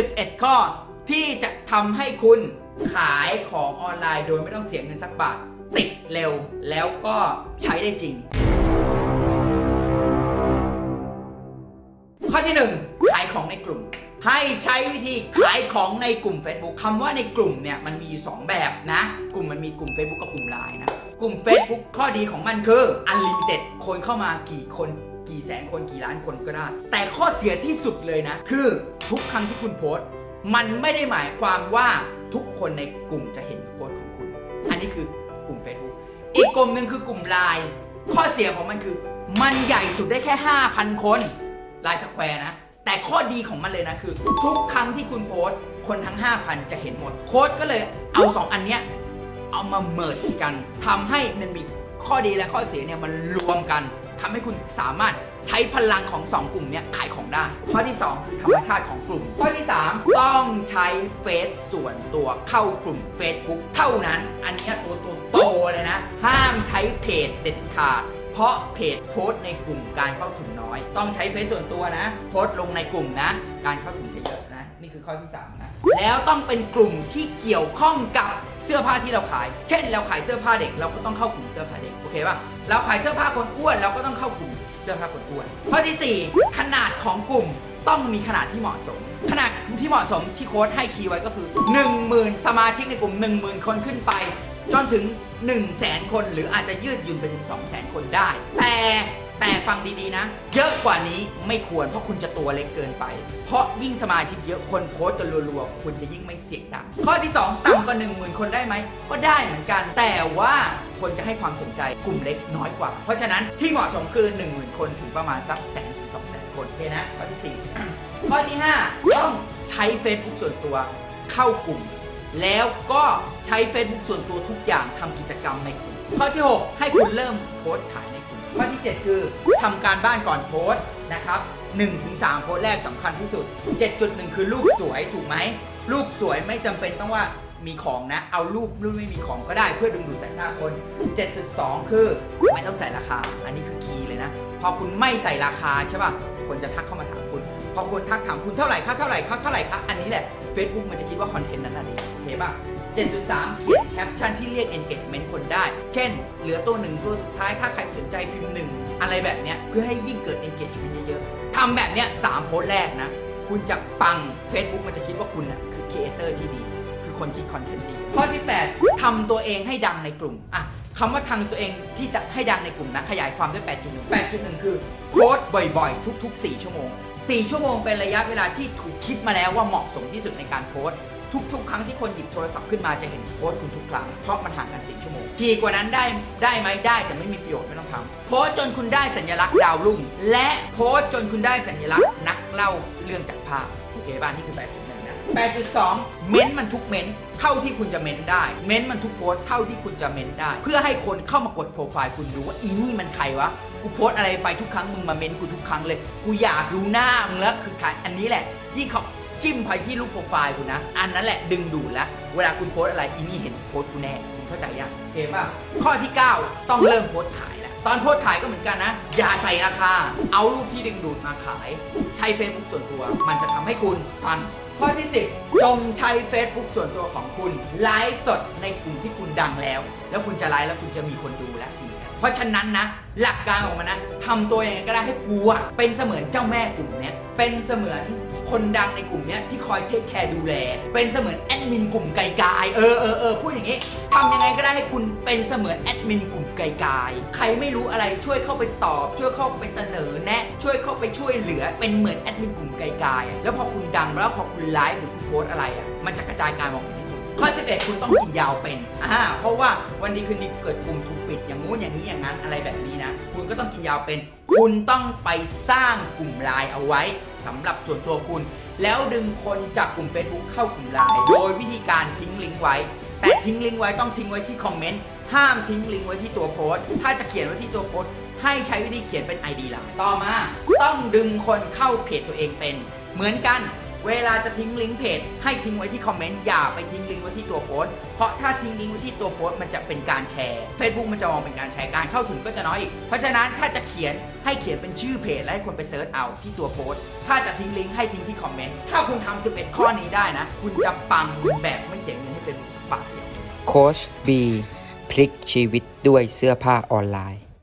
11 ข้อที่จะทำให้คุณขายของออนไลน์โดยไม่ต้องเสียเงินสักบาท ติดเร็วแล้วก็ใช้ได้จริง ข้อที่ 1 ขายของในกลุ่ม ให้ใช้วิธีขายของในกลุ่ม Facebook คำว่าในกลุ่มเนี่ยมันมีอยู่สองแบบนะ กลุ่มมันมีกลุ่ม Facebook กับกลุ่มไลน์นะ กลุ่ม Facebook ข้อดีของมันคือ Unlimited คนเข้ามากี่คน กี่แสนคนกี่ล้านคนก็ได้ แต่ข้อเสียที่สุดเลยนะ คือทุกครั้งที่คุณโพสต์ มันไม่ได้หมายความว่าทุกคนในกลุ่มจะเห็นโพสต์ของคุณ อันนี้คือกลุ่ม Facebook อีกกลุ่มหนึ่งคือกลุ่มไลน์ข้อเสียของมันคือ มันใหญ่สุดได้แค่ 5,000 คนไลน์สแควร์นะแต่ข้อดีของมันเลยนะคือ ทุกครั้งที่คุณโพสต์ คนทั้ง 5,000 จะเห็นหมด โค้ดก็เลยเอา 2 อันเนี้ยเอามาเมิร์ดกันทำให้มันมีข้อดีและข้อเสียเนี่ยมันรวมกัน ทำให้คุณสามารถใช้พลังของ 2 กลุ่มเนี้ยขายของได้ ข้อที่ 2 คือธรรมชาติของกลุ่ม ข้อที่ 3 ต้องใช้เฟซส่วนตัวเข้ากลุ่ม Facebook เท่านั้น อันเนี้ยตัวตัวโตเลยนะ ห้ามใช้เพจเด็ดขาด เพราะเพจโพสต์ในกลุ่มการเข้าถึงน้อย ต้องใช้เฟซส่วนตัวนะ โพสต์ลงในกลุ่มนะ การเข้าถึงจะเยอะนะ นี่คือข้อที่3นะแล้วต้องเป็นกลุ่มที่เกี่ยวข้องกับเสื้อผ้าที่เราขาย เช่น เราขายเสื้อผ้าเด็กเราก็ต้องเข้ากลุ่มเสื้อผ้าเด็กโอเคป่ะเราขายเสื้อผ้าคนอ้วนเราก็ต้องเข้ากลุ่มเสื้อผ้าคนอ้วนข้อทีสี่4 ขนาดของกลุ่มต้องมีขนาดที่เหมาะสม ขนาดที่เหมาะสมที่โค้ดให้คีย์ไว้ก็คือ 10,000 สมาชิกในกลุ่ม 10,000 คนขึ้นไป จนถึง 1 0 0 0 0แสนคนหรืออาจจะยืดหยุ่นไปถึง 2 0 0 0 0 0คนได้ แต่แต่ฟังดีๆนะ เยอะกว่านี้ไม่ควรเพราะคุณจะตัวเล็กเกินไป เพราะยิ่งสมาชิกเยอะคนโพสต์กันรัวๆ คุณจะยิ่งไม่เสียงดัง ข้อที่ 2 ต่ำกว่า1 0,000 คนได้ไหม ก็ได้เหมือนกัน แต่ว่าคนจะให้ความสนใจกลุ่มเล็กน้อยกว่า เพราะฉะนั้นที่เหมาะสมคือ 1 0,000 คนถึงประมาณสักแสนถึงสองแสนคนโอเคนะข้อที่ 4 ข้อที่ 5 ต้องใช้ Facebook ส่วนตัวเข้ากลุ่ม แล้วก็ใช้ Facebook ส่วนตัวทุกอย่างทำกิจกรรมในกลุ่มข้อที่ 6 ให้คุณเริ่มโพสต์ขายในกลุ่มข้อที่ 7 คือทำการบ้านก่อนโพสต์นะครับ1-3 โพสต์แรกสำคัญที่สุด 7.1 คือรูปสวยถูกไหมรูปสวยไม่จำเป็นต้องว่ามีของนะ เอารูปรูปไม่มีของก็ได้เพื่อดึงดูดสายตาคน 7.2 คือไม่ต้องใส่ราคา อันนี้คือคีย์เลยนะ พอคุณไม่ใส่ราคาใช่ป่ะ คนจะทักเข้ามาถามคุณ พอคนทักถามคุณเท่าไหร่คะเท่าไหร่คะเท่าไหร่คะอันนี้แหละ Facebook มันจะคิดว่าคอนเทนต์นั้นน่ะดี ป่ะ 7.3 เขียนแคปชั่นที่เรียก engagement คนได้ เช่น เหลือตัวหนึ่งตัวสุดท้ายถ้าใครสนใจพิมพ์หนึ่งอะไรแบบเนี้ยเพื่อให้ยิ่งเกิด engagement เยอะๆทำแบบเนี้ยสามโพสต์แรกนะ คุณจะปัง Facebook มันจะคิดว่าคุณน่ะคือ creator ที่ดี คือคนคิดคอนเทนต์ดี ข้อที่ 8ทำตัวเองให้ดังในกลุ่มอะคำว่าทำตัวเองที่ให้ดังในกลุ่มนะขยายความด้วย 8.1 8.1 คือโพสต์บ่อยๆ ทุก ๆ 4 ชั่วโมง 4 ชั่วโมงเป็นระยะเวลาที่ถูกคิดมาแล้วว่าเหมาะสมที่สุดในการโพสต์ ทุก ๆ ครั้งที่คนหยิบโทรศัพท์ขึ้นมาจะเห็นโพสต์คุณทุกครั้งเพราะมันห่างกัน4ชั่วโมงทีกว่านั้นได้ได้ไหมได้แต่ไม่มีประโยชน์ไม่ต้องทำโพสต์จนคุณได้สัญลักษณ์ดาวรุ่ง และโพสต์จนคุณได้สัญลักษณ์นักเล่าเรื่องจากภาพโอเคบ้านนี่คือ8.1นะ8.2เม้นมันทุกเม้นเท่าที่คุณจะเม้นได้ เม้นมันทุกโพสเท่าที่คุณจะเม้นได้ เพื่อให้คนเข้ามากดโปรไฟล์คุณดูว่าอีนี่มันใครวะกูโพสอะไรไปทุกครั้งมึงมาเม้นกูทุกครั้งเลย กูอยากดูหน้ามึงแล้วคือใครอันนี้แหละยิ่งเขา จิ้มไปที่รูปโปรไฟล์คุณนะ อันนั้นแหละดึงดูดแล้ว เวลาคุณโพสอะไรอีนี่เห็นโพสต์กูแน่คุณเข้าใจยังโอเคป่ะข้อที่ 9 ต้องเริ่มโพสขายแล้วตอนโพสขายก็เหมือนกันนะ อย่าใส่ราคา เอารูปที่ดึงดูดมาขาย ใช้ Facebook ส่วนตัว มันจะทำให้คุณปัง ข้อที่ 10 จงใช้ Facebook ส่วนตัวของคุณ ไลฟ์สดในกลุ่มที่คุณดังแล้ว แล้วคุณจะไลฟ์แล้วคุณจะมีคนดูและคุยกันเพราะฉะนั้นนะ หลักการของมันนะทำตัวยังไงก็ได้ให้กูอะเป็นเสมือนเจ้าแม่กลุ่มเนี้ยเป็นเสมือน คนดังในกลุ่มเนี้ยที่คอยเทคแคร์ดูแล เป็นเสมือนแอดมินกลุ่มไกลๆเออเออเออพูดอย่างนี้ทำยังไงก็ได้ให้คุณเป็นเสมือนแอดมินกลุ่มไกลๆใครไม่รู้อะไรช่วยเข้าไปตอบ ช่วยเข้าไปเสนอแนะ ช่วยเข้าไปช่วยเหลือเป็นเหมือนแอดมินกลุ่มไกลๆอะแล้วพอคุณดังแล้วพอคุณไลฟ์หรือคุณโพสอะไรอะมันจะกระจายการมองเห็นให้คุณข้อ11คุณต้องกินยาวเป็น อ่า เพราะว่าวันดีคืนนี้เกิดกลุ่มถูกปิดอย่างงู้นอย่างนี้อย่างนั้นอะไรแบบนี้นะ คุณก็ต้องกินยาวเป็น คุณต้องไปสร้างกลุ่มไลน์เอาไว้ สำหรับส่วนตัวคุณ แล้วดึงคนจากกลุ่ม Facebook เข้ากลุ่มไลน์โดยวิธีการทิ้งลิงก์ไว้ แต่ทิ้งลิงก์ไว้ต้องทิ้งไว้ที่คอมเมนต์ห้ามทิ้งลิงก์ไว้ที่ตัวโพสต์ ถ้าจะเขียนไว้ที่ตัวโพสต์ให้ใช้วิธีเขียนเป็น ID หลักต่อมา ต้องดึงคนเข้าเพจตัวเองเป็น เหมือนกัน เวลาจะทิ้งลิงก์เพจให้ทิ้งไว้ที่คอมเมนต์อย่าไปทิ้งลิงก์ไว้ที่ตัวโพสต์เพราะถ้าทิ้งลิงก์ไว้ที่ตัวโพสต์มันจะเป็นการแชร์ Facebook มันจะมองเป็นการแชร์การเข้าถึงก็จะน้อยอีก เพราะฉะนั้นถ้าจะเขียนให้เขียนเป็นชื่อเพจและให้คนไปเซิร์ชเอาที่ตัวโพสต์ถ้าจะทิ้งลิงก์ให้ทิ้งที่คอมเมนต์ถ้าคุณทำ11 ข้อนี้ได้นะ คุณจะปังแบบไม่เสียเงินให้ Facebook สักบาทเดียวโค้ชบีพลิกชีวิตด้วยเสื้อผ้าออนไลน์